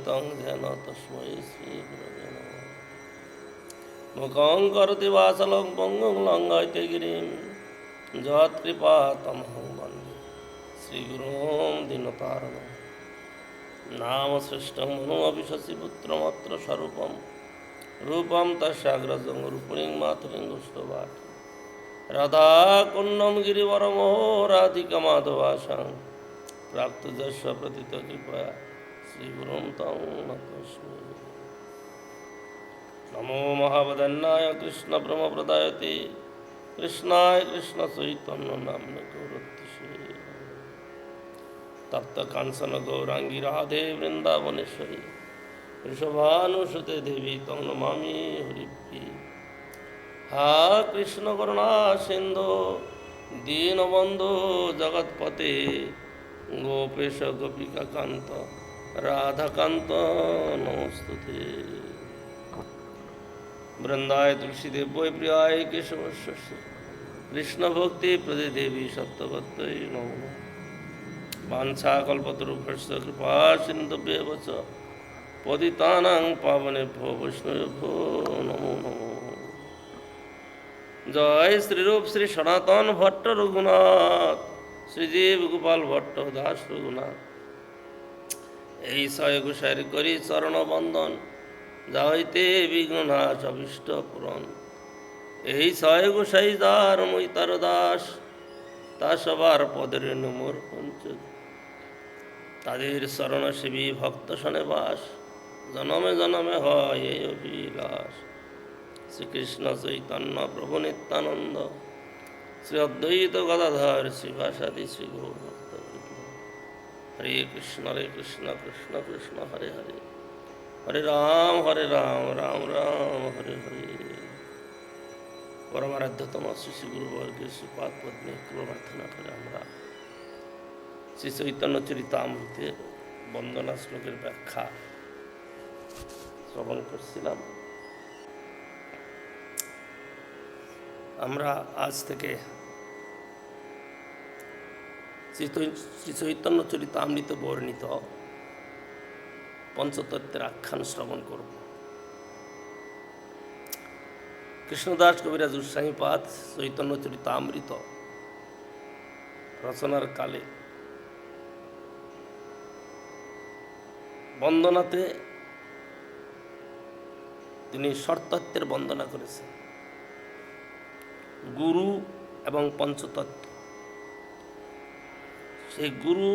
চক্ষুরুন্মিলিतं যেন তস্मै শ্রীগুরবে নমঃ মুখং করতি বাসলং পঙ্গুং লঙ্ঘয়তে গিরিম যৎকৃপা তমহং বন্দে শ্রীগুরুম দীনতারণম নাম শ্রেষ্ঠং মনো অবিশসি পুত্রমাত্র স্বরূপম রূপম তস্যাগ্রজং রূপিণীং মাতুলিং গুষ্টবাট রাধা রাধিকা প্রাপ্ত যশ প্রতীত কৃপয়া শ্রীগুরুম তং নতস্মি নমো মহাবদন্নায় কৃষ্ণ ব্রহ্মপ্রদায়তে কৃষ্ণায় কৃষ্ণ চৈতন্য নাম্নে গৌরত্তিষে তপ্ত কাঞ্চন গৌরাঙ্গী রাধে বৃন্দাবনেশ্বরী ঋষভানুসুতে দেবী তং নমামি হরিপ্রি হা রাধাকান্ত, নমস্তুতে। বৃন্দায় তুলসীদেব বৈ প্রিয়ায় কেশবস্য কৃষ্ণ ভক্তি প্রদে দেবী সত্যবত্যই নম। বাঞ্ছা কল্পতরুভস্য কৃপা সিন্ধুভ্যেব চ পতিতানাং পাবনেভ্যো বৈষ্ণবেভ্যো নমো নমো। জয় শ্রীরূপ শ্রী সনাতন ভট্ট রঘুনাথ। শ্রীজীব গোপাল ভট্ট দাস রঘুনাথ। এই ছয় গোসাইর করি চরণ বন্দন যা হইতে বিঘ্ন নাশ অভিষ্ট পূরণ। এই ছয় গোসাই যার মই তার দাস, তা সবার পদের নমর পঞ্চ তাদের সেবী ভক্ত শনে বাস জনমে জনমে হয় এই অভিলাষ। শ্রীকৃষ্ণ চৈতন্য প্রভু নিত্যানন্দ, শ্রী অদ্বৈত গদাধর শিবাসাদি শ্রী গৌর হরে কৃষ্ণ হরে কৃষ্ণ কৃষ্ণ কৃষ্ণ, হরে হরে। হরে রাম হরে রাম রাম রাম, হরে হরে। পরমারাধ্যতম শ্রী শ্রী গুরুবর্গের শ্রীপাদ পদ্মে প্রার্থনা করে আমরা শ্রী চৈতন্য চরিতামৃতে বন্দনা শ্লোকের ব্যাখ্যা শ্রবণ করছিলাম। আমরা আজ থেকে শ্রী চৈতন্য চরিতামৃত বর্ণিত পঞ্চতত্ত্বের আখ্যান শ্রবণ করব। কৃষ্ণদাস কবিরাজ উৎসাহীপাদ চৈতন্য চরিতামৃত রচনার কালে। বন্দনাতে তিনি শর্তত্বের বন্দনা করেছেন। গুরু এবং পঞ্চতত্ত্ব। সেই গুরু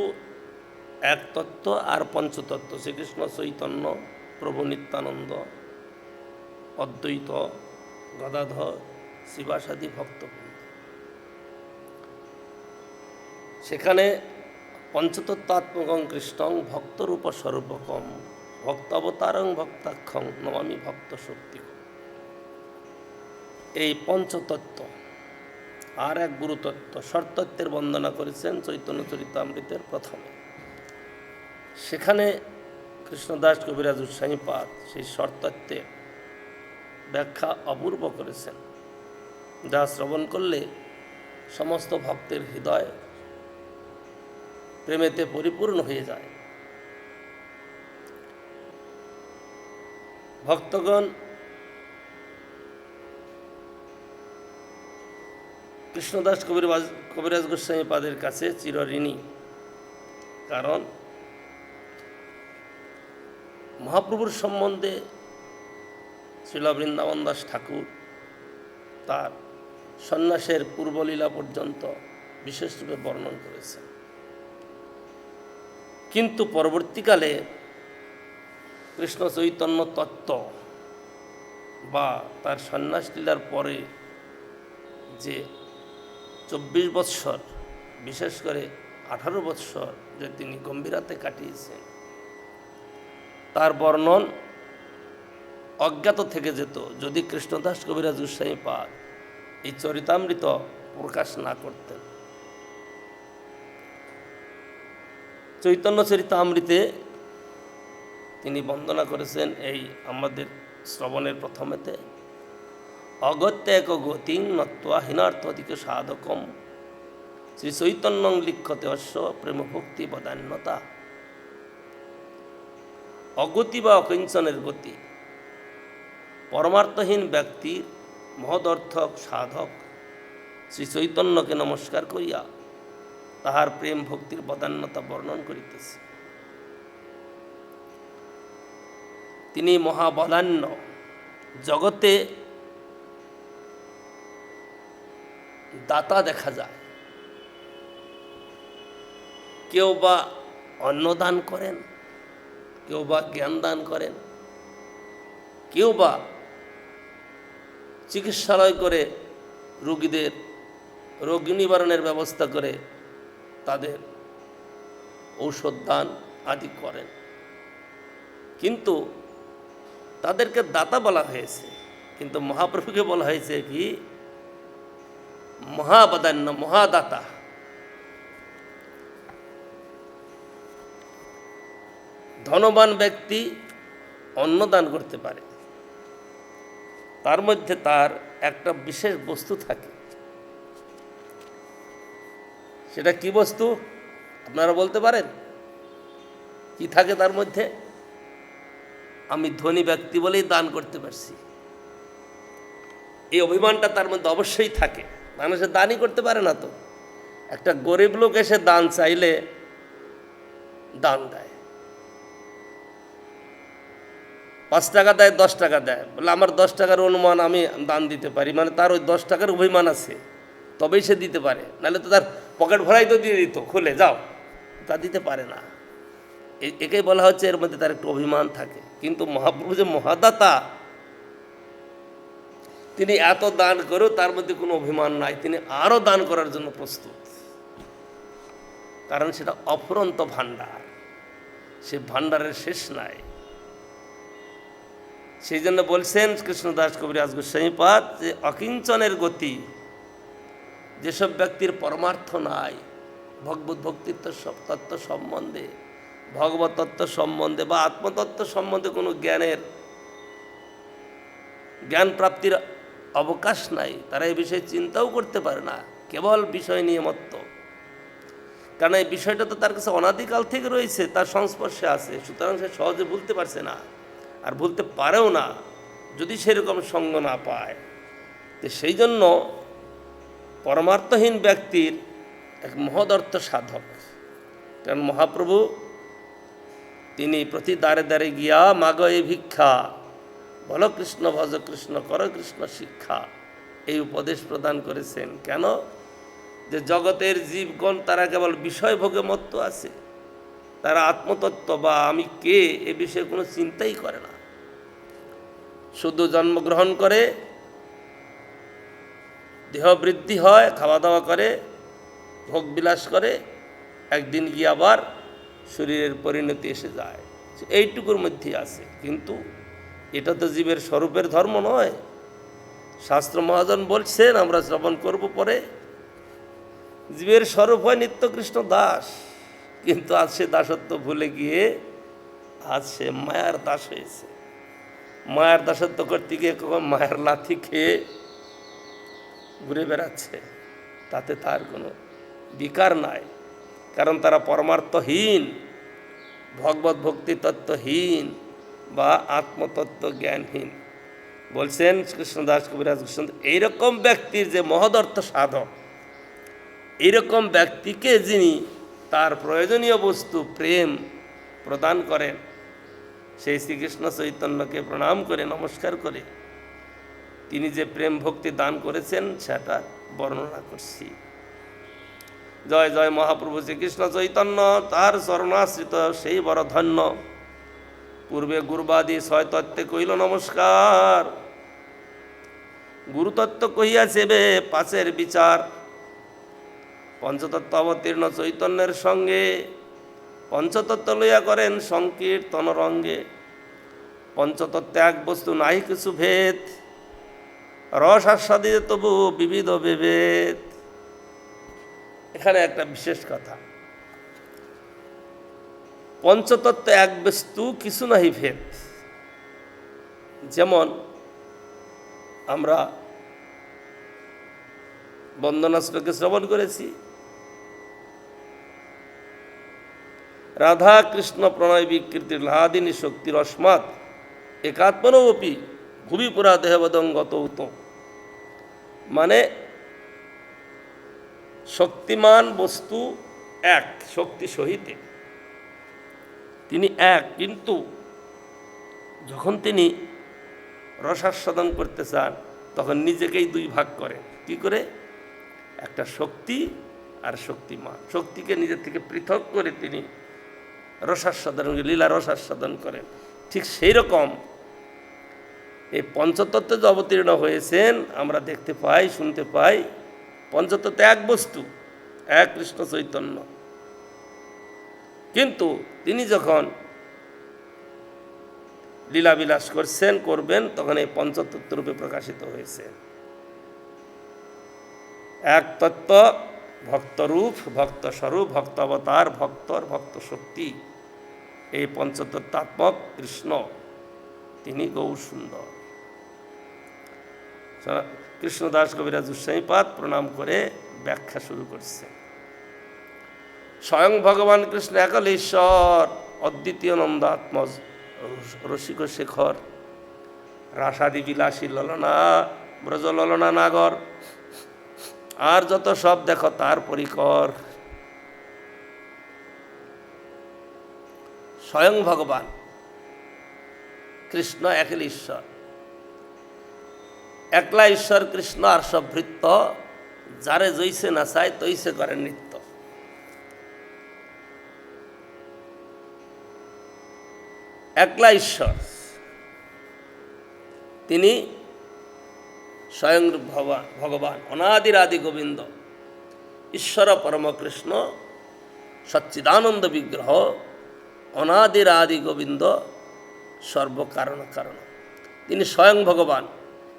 এক তত্ত্ব আর পঞ্চতত্ত্ব, শ্রীকৃষ্ণ চৈতন্য, প্রভু নিত্যানন্দ, অদ্বৈত গদাধর শিবাসাদি ভক্ত সেখানে পঞ্চতত্ত্বাত্মকং কৃষ্ণং ভক্তরূপ স্বরূপকম ভক্তাবতারং ভক্তাক্ষং নমামি ভক্ত শক্তি এই পঞ্চতত্ত্ব আর এক গুরুতত্ত্ব ষড়তত্ত্বের বন্দনা করেছেন চৈতন্য চরিতামৃতের প্রথমে। সেখানে কৃষ্ণদাস কবিরাজ উৎসাহীপাদ সেই ষড়তত্ত্বের ব্যাখ্যা অপূর্ব করেছেন, যা শ্রবণ করলে সমস্ত ভক্তের হৃদয় প্রেমেতে পরিপূর্ণ হয়ে যায়। ভক্তগণ কৃষ্ণদাস কবিরাজ কবিরাজ গোস্বামী পাদের কাছে চিরঋণী। কারণ মহাপ্রভুর সম্বন্ধে শিলা বৃন্দাবন দাস ঠাকুর তার সন্ন্যাসের পূর্বলীলা পর্যন্ত বিশেষরূপে বর্ণন করেছেন। কিন্তু পরবর্তীকালে কৃষ্ণ চৈতন্য তত্ত্ব বা তার সন্ন্যাস লীলার পরে যে চব্বিশ বৎসর, বিশেষ করে আঠারো বৎসর যে তিনি গম্ভীরাতে কাটিয়েছেন। তার বর্ণন অজ্ঞাত থেকে যেত, যদি কৃষ্ণদাস কবিরাজ উৎসাহী পাদ এই চরিতামৃত প্রকাশ না করতেন। চৈতন্য চরিতামৃতে তিনি বন্দনা করেছেন এই আমাদের শ্রবণের প্রথমেতে। অগত্য এক গতিং নত্বা হীনার্থদিক সাধকম শ্রী চৈতন্যং লিখতে অশ্ব প্রেম ভক্তি বদান্যতা অগতি বা অকিঞ্চনের গতি। পরমার্থহীন ব্যক্তির মহদর্থক, সাধক শ্রী চৈতন্যকে নমস্কার করিয়া তাহার প্রেম ভক্তির বদান্যতা বর্ণন করিতেছে। তিনি মহাবদান্য জগতে দাতা দেখা যায়। কেউ বা অন্নদান করেন, কেউ বা জ্ঞান দান করেন, কেউ বা চিকিৎসালয় করে রোগীদের, রোগ নিবারণের ব্যবস্থা করে তাদের ঔষধ দান আদি করেন। কিন্তু তাদেরকে দাতা বলা হয়েছে। কিন্তু মহাপ্রভুকে বলা হয়েছে কি মহাবদান্য মহাদাতা। ধনবান ব্যক্তি অন্নদান করতে পারে। তার মধ্যে তার একটা বিশেষ বস্তু থাকে। সেটা কি বস্তু? আপনারা বলতে পারেন? কি থাকে তার মধ্যে? আমি ধনী ব্যক্তি বলেই দান করতে পারছি। এই অভিমানটা তার মধ্যে অবশ্যই থাকে। মানুষের দানই করতে পারে না তো। একটা গরিব লোক এসে দান চাইলে দান দেয়। পাঁচ টাকা দেয়, দশ টাকা দেয়। বলে, আমার দশ টাকার অনুমান আমি দান দিতে পারি। মানে তার ওই দশ টাকার অভিমান আছে। তবেই সে দিতে পারে। নাহলে তো তার পকেট ভরাই তো দিয়ে দিত। খুলে, যাও। তা দিতে পারে না। একেই বলা হচ্ছে এর মধ্যে তার একটু অভিমান থাকে। কিন্তু মহাপ্রভু যে মহাদাতা তিনি এত দান করেও তার মধ্যে কোনো অভিমান নাই। তিনি আরও দান করার জন্য প্রস্তুত। কারণ সেটা অফুরন্ত ভাণ্ডার। সে ভাণ্ডারের শেষ নাই। সেই জন্য বলছেন কৃষ্ণদাস কবির কবিরাজ গোস্বামীপাদ যে অকিঞ্চনের গতি, যেসব ব্যক্তির পরমার্থ নাই, ভগবত ভক্তিত্ব সব তত্ত্ব সম্বন্ধে, ভগবত তত্ত্ব সম্বন্ধে বা আত্মতত্ত্ব সম্বন্ধে কোনো জ্ঞানের, জ্ঞান প্রাপ্তির অবকাশ নাই, তারা এই বিষয়ে চিন্তাও করতে পারে না, কেবল বিষয় নিয়ে মত্ত। কারণ এই বিষয়টা তো তার কাছে অনাদিকাল থেকে রয়েছে, তার সংস্পর্শে আছে, সুতরাং সে সহজে ভুলতে পারছে না, আর ভুলতে পারেও না, যদি সেরকম সঙ্গ না পায়। তো সেই জন্য পরমার্থহীন ব্যক্তির এক মহদর্থ সাধক। কারণ মহাপ্রভু, তিনি প্রতি দ্বারে দ্বারে গিয়া মাগ এ ভিক্ষা বল কৃষ্ণ ভজ, কৃষ্ণ কর, কৃষ্ণ শিক্ষা। এই উপদেশ প্রদান করেছেন। কেন? যে জগতের জীবগণ, তারা কেবল বিষয় ভোগে মত্ত আছে। তারা আত্মতত্ত্ব, বা আমি কে, এ বিষয়ে কোনো চিন্তাই করে না। শুধু জন্মগ্রহণ করে দেহ বৃদ্ধি হয় খাওয়া দাওয়া করে ভোগ বিলাস করে, একদিন গিয়ে আবার শরীরের পরিণতি এসে যায়। এইটুকুর মধ্যে আছে। কিন্তু এটা তো জীবের স্বরূপের ধর্ম নয়। শাস্ত্র মহাজন বলছেন, আমরা শ্রবণ করব পরে। জীবের স্বরূপ হয় নিত্যকৃষ্ণ দাস। কিন্তু আজ সে দাসত্ব ভুলে গিয়ে, আজ সে মায়ার দাস হয়েছে। মায়ার দাসত্ব করতে গিয়ে কখন মায়ের লাথি খেয়ে ঘুরে বেড়াচ্ছে, তাতে তার কোনো বিকার নাই। কারণ তারা পরমার্থহীন ভগবত ভক্তি তত্ত্বহীন বা আত্মতত্ত্ব জ্ঞানহীন বলছেন কৃষ্ণদাস কবিরাজ কৃষ্ণ এইরকম ব্যক্তির যে মহদর্থ সাধক, এইরকম ব্যক্তিকে যিনি তার প্রয়োজনীয় বস্তু প্রেম প্রদান করেন, সেই শ্রীকৃষ্ণ চৈতন্যকে প্রণাম করে, নমস্কার করে, তিনি যে প্রেম ভক্তি দান করেছেন, সেটা বর্ণনা করছি। জয় জয় মহাপ্রভু শ্রীকৃষ্ণ চৈতন্য, তার চরণাশ্রিত সেই বড় ধন্য। পূর্বে গুরুবাদী ছয় তত্ত্বে কহিল, নমস্কার। গুরুতত্ত্ব কহিয়া সেবে পাশের বিচার। পঞ্চতত্ত্ব অবতীর্ণ চৈতন্যের সঙ্গে পঞ্চতত্ত্ব লইয়া করেন সংকীর্তন রঙ্গে। পঞ্চতত্ত্বে এক বস্তু নাই কিছু ভেদ, রস আস্বাদিত তবু বিবিধ বিভেদ। এখানে একটা বিশেষ কথা। পঞ্চতত্ত্ব এক বস্তু, কিছু নাহি ভেদ। যেমন আমরা বন্দনা শ্লোকে শ্রবণ করেছি রাধা কৃষ্ণ প্রণয় বিকৃতির লাহাদিনী শক্তির অস্মাৎ একাত্মনপি ভুবি পুরা দেহবদঙ্গত মানে শক্তিমান বস্তু এক, শক্তি সহিতে। তিনি এক, কিন্তু যখন তিনি রসাস্বাদন করতে চান, তখন নিজেকেই দুই ভাগ করেন কি করে? একটা শক্তি আর শক্তিমান। শক্তিকে নিজের থেকে পৃথক করে তিনি রসাস্বাদন, লীলা রসাস্বাদন করেন। ঠিক সেই রকম এই পঞ্চতত্ত্বে যে অবতীর্ণ হয়েছেন, আমরা দেখতে পাই, শুনতে পাই, পঞ্চতত্ত্ব এক বস্তু, এক কৃষ্ণ চৈতন্য। কিন্তু তিনি যখন লীলাবিলাস করছেন, করবেন, তখন এই পঞ্চতত্ত্ব রূপে প্রকাশিত হয়েছে। এক তত্ত্ব, ভক্তরূপ ভক্ত স্বরূপ ভক্ত অবতার ভক্তর ভক্ত শক্তি এই পঞ্চতত্ত্বাত্মক কৃষ্ণ, তিনি গৌর সুন্দর কৃষ্ণদাস কবিরাজ উৎসাহীপাত প্রণাম করে ব্যাখ্যা শুরু করছে। স্বয়ং ভগবান কৃষ্ণ একল ঈশ্বর। অদ্বিতীয় নন্দাত্মজ রসিক শেখর। রাসাদি বিলাসী ললনা ব্রজ ললনা নাগর। আর যত সব দেখো তার পরিকর। স্বয়ং ভগবান কৃষ্ণ একল ঈশ্বর। একলা ঈশ্বর কৃষ্ণ আর সব ভৃত্য, যারে জৈসে না চায় তৈসে করেন নৃত্য। একলা ঈশ্বর। তিনি স্বয়ং ভগবান ভগবান অনাদির আদি গোবিন্দ, ঈশ্বর পরমকৃষ্ণ, সচ্চিদানন্দ বিগ্রহ অনাদির আদি গোবিন্দ, সর্বকারণ কারণ। তিনি স্বয়ং ভগবান,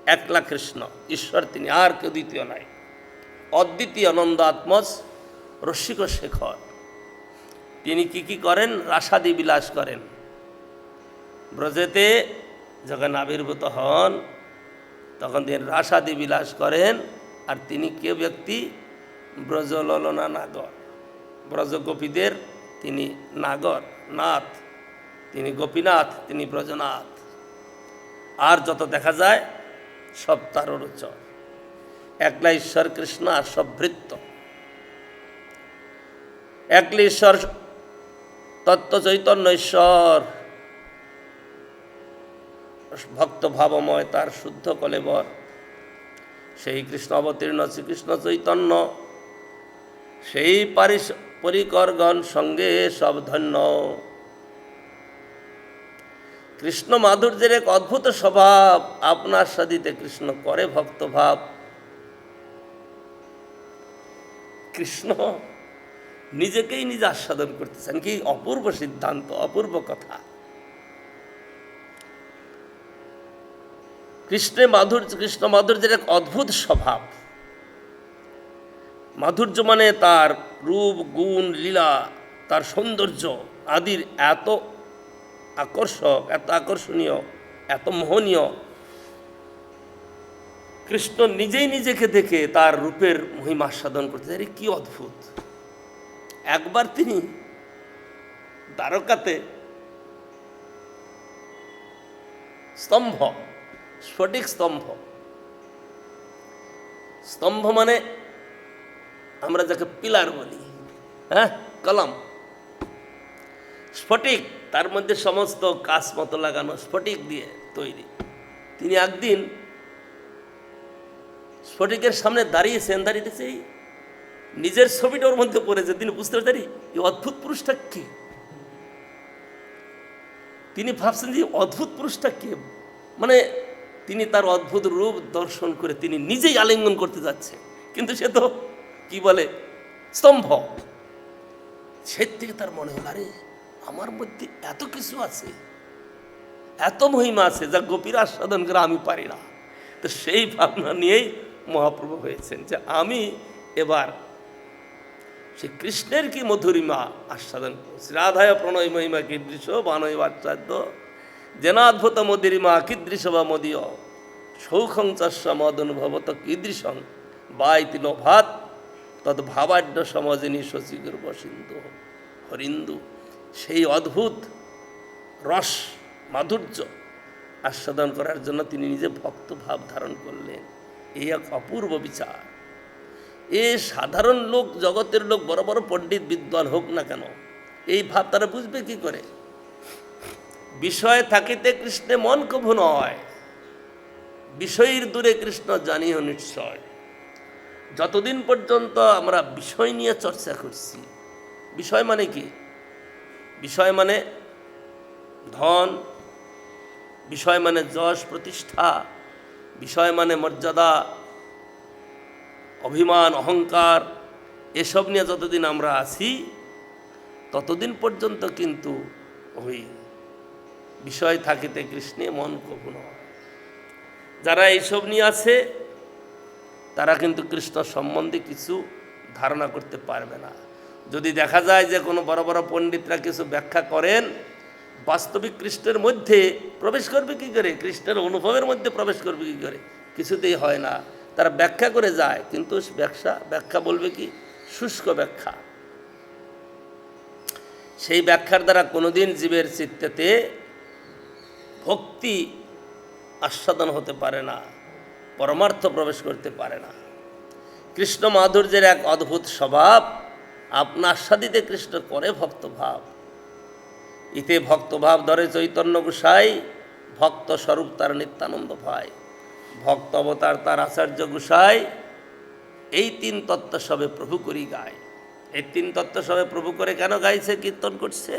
একলা কৃষ্ণ, ঈশ্বর তিনি আর কেউ দ্বিতীয় নাই। অদ্বিতীয় আনন্দ আত্মজ রসিক শেখর। তিনি কি কি করেন? রাসাদি বিলাস করেন। ব্রজেতে যখন আবির্ভূত হন, তখন তিনি রাসাদি বিলাস করেন আর তিনি কে ব্যক্তি? ব্রজললনা নাগর। ব্রজগোপীদের তিনি নাগর, নাথ। তিনি গোপীনাথ, তিনি ব্রজনাথ। আর যত দেখা যায়, সব তার রচর একলা ঈশ্বর কৃষ্ণ আর সব একলা ঈশ্বর তত্ত্ব চৈতন্য ঈশ্বর। ভক্ত ভাবময় তার শুদ্ধ কলেবর। সেই কৃষ্ণ অবতীর্ণ শ্রীকৃষ্ণ চৈতন্য। সেই পারিস পরিকরগণ সঙ্গে সব ধন্য। কৃষ্ণ মাধুর্যের এক অদ্ভুত স্বভাব, আপনার সাদিতে কৃষ্ণ করে ভক্ত ভাব কৃষ্ণ নিজেকেই নিজে আস্বাদন করতেছেন। কি অপূর্ব সিদ্ধান্ত, অপূর্ব কথা। কৃষ্ণে মাধুর্য, কৃষ্ণ মাধুর্যের এক অদ্ভুত স্বভাব। মাধুর্য মানে তার রূপ, গুণ, লীলা, তার সৌন্দর্য আদির এত আকর্ষক, এত আকর্ষণীয়, এত মোহনীয়। কৃষ্ণ নিজেই নিজেকে দেখে তার রূপের মহিমা সাধন করতে আরে কি অদ্ভুত। একবার তিনি দ্বারকাতে স্তম্ভ স্ফটিক স্তম্ভ। স্তম্ভ মানে আমরা যাকে পিলার বলি হ্যাঁ? কলম। স্ফটিক, তার মধ্যে সমস্ত কাজ মতো লাগানো স্ফটিক দিয়ে তৈরি। তিনি একদিন স্ফটিকের সামনে দাঁড়িয়েছেন দাঁড়িয়েছে নিজের ছবিটা ওর মধ্যে পড়েছে তিনি বুঝতে পারি এই অদ্ভুত পুরুষটা কে? তিনি ভাবছেন যে অদ্ভুত পুরুষটা কে? মানে তিনি তার অদ্ভুত রূপ দর্শন করে তিনি নিজেই আলিঙ্গন করতে যাচ্ছে। কিন্তু সে তো, কি বলে, স্তম্ভ। সে থেকে তার মনে হল, আরে, আমার মধ্যে এত কিছু আছে, এত মহিমা আছে যা গোপীর আস্বাদন করে আমি পারি না। তো সেই ভাবনা নিয়েই মহাপ্রভু হয়েছেন যে আমি এবার সে কৃষ্ণের কি মধুরিমা আস্বাদন রাধায় প্রণয় মহিমা কীদৃশ বানয় বাচ্চাদ্য জেনাদ্ভুত মদিরিমা কীদৃশ বা মদীয় সৌখং চাষ মদনুভবত কীদৃশং? বাইতি লোভাত তদ ভাবাঢ্য সমাজিনী শশীগুর বসিন্দু হরিন্দু, সেই অদ্ভুত রস, মাধুর্য আস্বাদন করার জন্য তিনি নিজে ভক্ত ভাব ধারণ করলেন। এই এক অপূর্ব বিচার। এ সাধারণ লোক, জগতের লোক, বড় বড় পণ্ডিত, বিদ্বান হোক না কেন, এই ভাব তারা বুঝবে কি করে? বিষয় থাকিতে কৃষ্ণে মন কভু নয়। বিষয়ের দূরে কৃষ্ণ জানিও নিশ্চয়। যতদিন পর্যন্ত আমরা বিষয় নিয়ে চর্চা করছি, বিষয় মানে কি? বিষয় মানে ধন, বিষয় মানে যশ, প্রতিষ্ঠা, বিষয় মানে মর্যাদা, অভিমান, অহংকার, এসব নিয়ে যতদিন আমরা আছি, ততদিন পর্যন্ত কিন্তু ওই বিষয় থাকিতে কৃষ্ণে মন কখনো যারা এইসব নিয়ে আছে, তারা কিন্তু কৃষ্ণ সম্বন্ধে কিছু ধারণা করতে পারবে না। যদি দেখা যায় যে কোনো বড় বড় পণ্ডিতরা কিছু ব্যাখ্যা করেন, বাস্তবিক কৃষ্ণের মধ্যে প্রবেশ করবে কি করে? কৃষ্ণের অনুভবের মধ্যে প্রবেশ করবে কি করে? কিছুতেই হয় না। তারা ব্যাখ্যা করে যায়, কিন্তু ব্যাখ্যা ব্যাখ্যা বলবে কি? শুষ্ক ব্যাখ্যা। সেই ব্যাখ্যার দ্বারা কোনোদিন জীবের চিত্তেতে ভক্তি আস্বাদন হতে পারে না, পরমার্থ প্রবেশ করতে পারে না। কৃষ্ণ মাধুর্যের এক অদ্ভুত স্বভাব আপনা আস্বাদিতে কৃষ্ণ করে ভক্তভাব। ইতে ভক্তভাব ধরে চৈতন্য গোসাই, ভক্ত স্বরূপ তার নিত্যানন্দ ভাই। ভক্ত অবতার তার আচার্য গোসাই, এই তিন তত্ত্ব সবে প্রভু করি গায় এই তিন তত্ত্ব সবে প্রভু করে কেন গাইছে, কীর্তন করছে?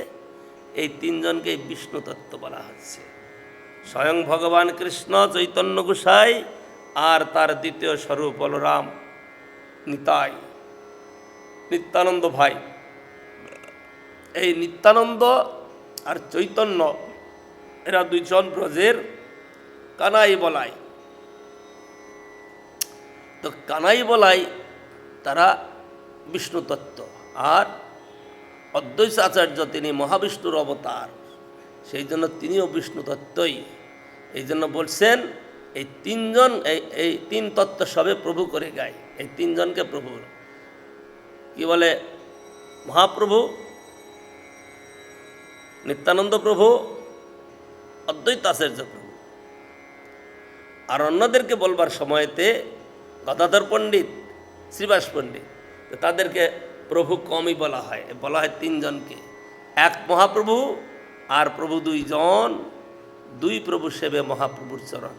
এই তিনজনকে বিষ্ণু তত্ত্ব বলা হচ্ছে। স্বয়ং ভগবান কৃষ্ণ চৈতন্য গোসাই আর তার দ্বিতীয় স্বরূপ বলরাম, নিতাই, নিত্যানন্দ ভাই। এই নিত্যানন্দ আর চৈতন্য, এরা দুইজন ব্রজের কানাই বলাই। তো কানাই বলাই তারা বিষ্ণু তত্ত্ব আর অদ্বৈত আচার্য তিনি মহাবিষ্ণুর অবতার, সেই জন্য তিনিও বিষ্ণু তত্ত্বই। এই জন্য বলছেন, এই তিনজন, এই এই তিন তত্ত্ব সবে প্রভু করে গায়। এই তিনজনকে প্রভু কি বলে? মহাপ্রভু, নিত্যানন্দ প্রভু, অদ্বৈত আচার্য প্রভু। আর অন্যদেরকে বলবার সময়তে গদাধর পণ্ডিত, শ্রীবাস পণ্ডিত তাদেরকে প্রভু কমই বলা হয়। বলা হয় তিনজনকে। এক মহাপ্রভু, আর প্রভু দুইজন। দুই প্রভু সেবে মহাপ্রভুর চরণ।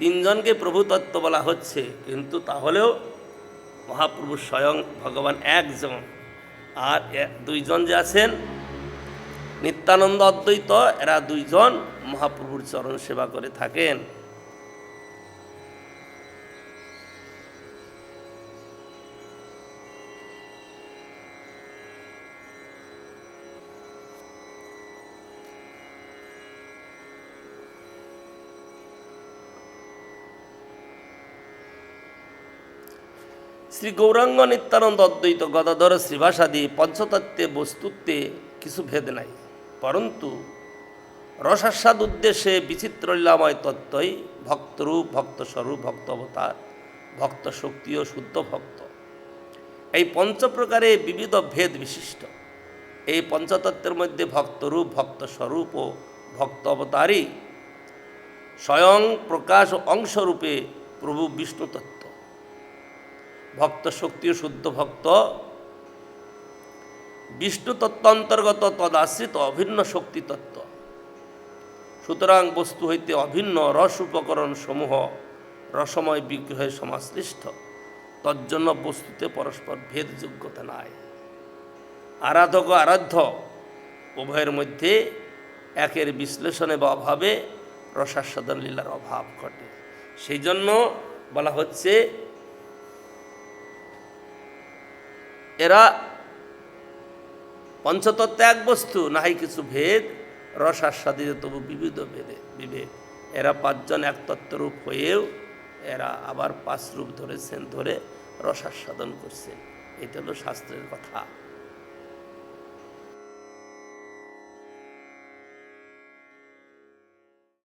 তিনজনকে প্রভু তত্ত্ব বলা হচ্ছে, কিন্তু তাহলেও মহাপ্রভু স্বয়ং ভগবান একজন। আর দুইজন যে আছেন, নিত্যানন্দ অদ্বৈত, এরা দুইজন মহাপ্রভুর চরণ সেবা করে থাকেন। শ্রী গৌরাঙ্গ নিত্যানন্দ অদ্বৈত গদাধর শ্রীভাসাদি পঞ্চতত্ত্বে বস্তুত্বে কিছু ভেদ নাই। পরন্তু রসাস্বাদ উদ্দেশ্যে বিচিত্র লীলাময় তত্ত্বই ভক্তরূপ, ভক্তস্বরূপ ভক্ত অবতার ভক্ত শক্তি ও শুদ্ধ ভক্ত। এই পঞ্চপ্রকারে বিবিধ ভেদ বিশিষ্ট। এই পঞ্চতত্ত্বের মধ্যে ভক্তরূপ ভক্ত স্বরূপ ও ভক্ত অবতারই স্বয়ং প্রকাশ অংশরূপে প্রভু বিষ্ণু তত্ত্ব ভক্ত শক্তি ও শুদ্ধ ভক্ত। বিষ্ণু তত্ত্ব অন্তর্গত তদাশ্রিত অভিন্ন শক্তি তত্ত্ব। সুতরাং বস্তু হইতে অভিন্ন রস উপকরণ সমূহ রসময় বিগ্রহে সমাশ্লিষ্ট তজ্জন্য বস্তুতে পরস্পর ভেদ যোগ্যতা নাই। আরাধক আরাধ্য উভয়ের মধ্যে একের বিশ্লেষণে বা অভাবে রসাস্বাদন লীলার অভাব ঘটে। সেই জন্য বলা হচ্ছে এরা পঞ্চতত্ত্ব এক বস্তু নাহি কিছু ভেদ রস আস্বাদিত তবু বিবিধ ভেদে, বিভেদ। এরা পাঁচজন এক তত্ত্বরূপ হয়েও এরা আবার পাঁচ রূপ ধরেছেন, ধরে রসাস্বাদন করছেন। এটা হলো শাস্ত্রের কথা।